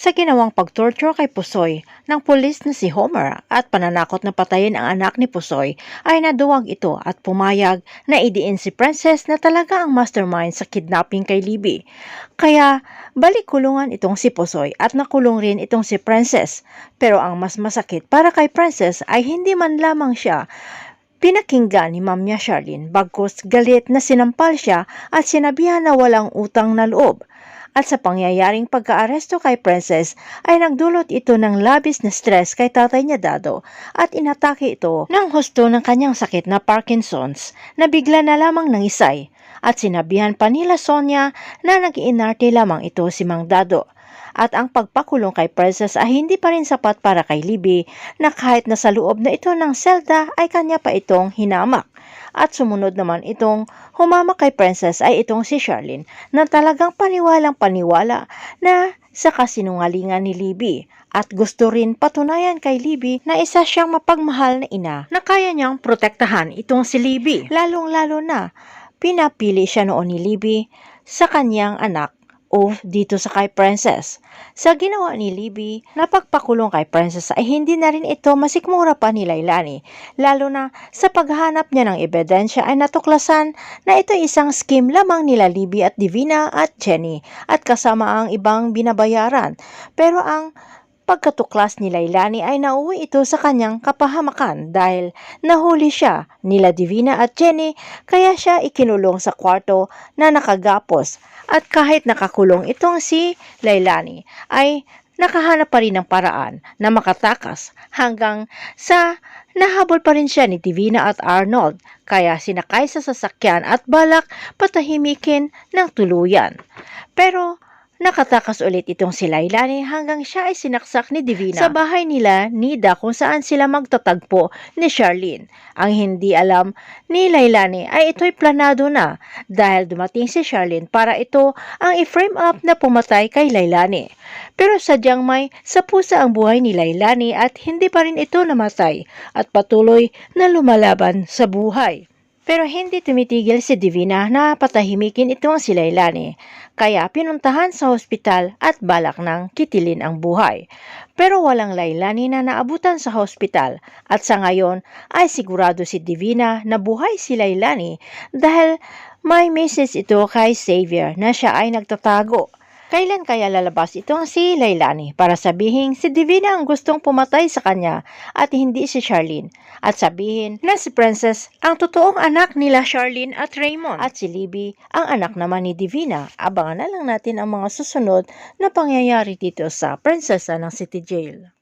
sa ginawang pagtorture kay Pusoy ng pulis na si Homer at pananakot na patayin ang anak ni Pusoy ay naduwag ito at pumayag na idiin si Princess na talaga ang mastermind sa kidnapping kay Libby. Kaya balik kulungan itong si Pusoy at nakulong rin itong si Princess. Pero ang mas masakit para kay Princess ay hindi man lamang siya Pinakinggan ni Ma'am niya Charlene bagkus galit na sinampal siya at sinabihan na walang utang na loob. At sa pangyayaring pagkaaresto kay Princess ay nagdulot ito ng labis na stress kay tatay niya Dado at inatake ito ng husto ng kanyang sakit na Parkinson's na bigla na lamang nangisay at sinabihan pa nila Sonia na nag-iinarte lamang ito si Mang Dado at ang pagpakulong kay Princess ay hindi pa rin sapat para kay Libby na kahit nasa loob na ito ng selda ay kanya pa itong hinamak. At sumunod naman itong humamak kay Princess ay itong si Charlene na talagang paniwalang paniwala na sa kasinungalingan ni Libby at gusto rin patunayan kay Libby na isa siyang mapagmahal na ina na kaya niyang protektahan itong si Libby. Lalong-lalo na pinapili siya noon ni Libby sa kanyang anak o dito sa kay Princess. Sa ginawa ni Libby, napagpakulong kay Princess ay hindi na rin ito masikmura pa ni Lailani, lalo na sa paghahanap niya ng ebidensya ay natuklasan na ito isang scheme lamang nila Libby at Divina at Jenny at kasama ang ibang binabayaran. Pero ang Pagkatuklas ni Lailani ay nauwi ito sa kanyang kapahamakan dahil nahuli siya nila Divina at Jenny kaya siya ikinulong sa kwarto na nakagapos at kahit nakakulong itong si Lailani ay nakahanap pa rin ng paraan na makatakas hanggang sa nahabol pa rin siya ni Divina at Arnold kaya sinakay sa sasakyan at balak patahimikin ng tuluyan. Pero Nakatakas ulit itong si Lailani hanggang siya ay sinaksak ni Divina sa bahay nila Nida kung saan sila magtatagpo ni Charlene. Ang hindi alam ni Lailani ay ito'y planado na dahil dumating si Charlene para ito ang i-frame up na pumatay kay Lailani. Pero sadyang may sa pusa ang buhay ni Lailani at hindi pa rin ito namatay at patuloy na lumalaban sa buhay. Pero hindi tumitigil si Divina na patahimikin itong si Lailani, kaya pinuntahan sa hospital at balak ng kitilin ang buhay. Pero walang Lailani na naabutan sa hospital at sa ngayon ay sigurado si Divina na buhay si Lailani dahil may message ito kay Xavier na siya ay nagtatago Kailan kaya lalabas itong si Lailani para sabihin si Divina ang gustong pumatay sa kanya at hindi si Charlene at sabihin na si Princess ang totoong anak nila Charlene at Raymond at si Libby ang anak naman ni Divina. Abangan na lang natin ang mga susunod na pangyayari dito sa Prinsesa ng City Jail.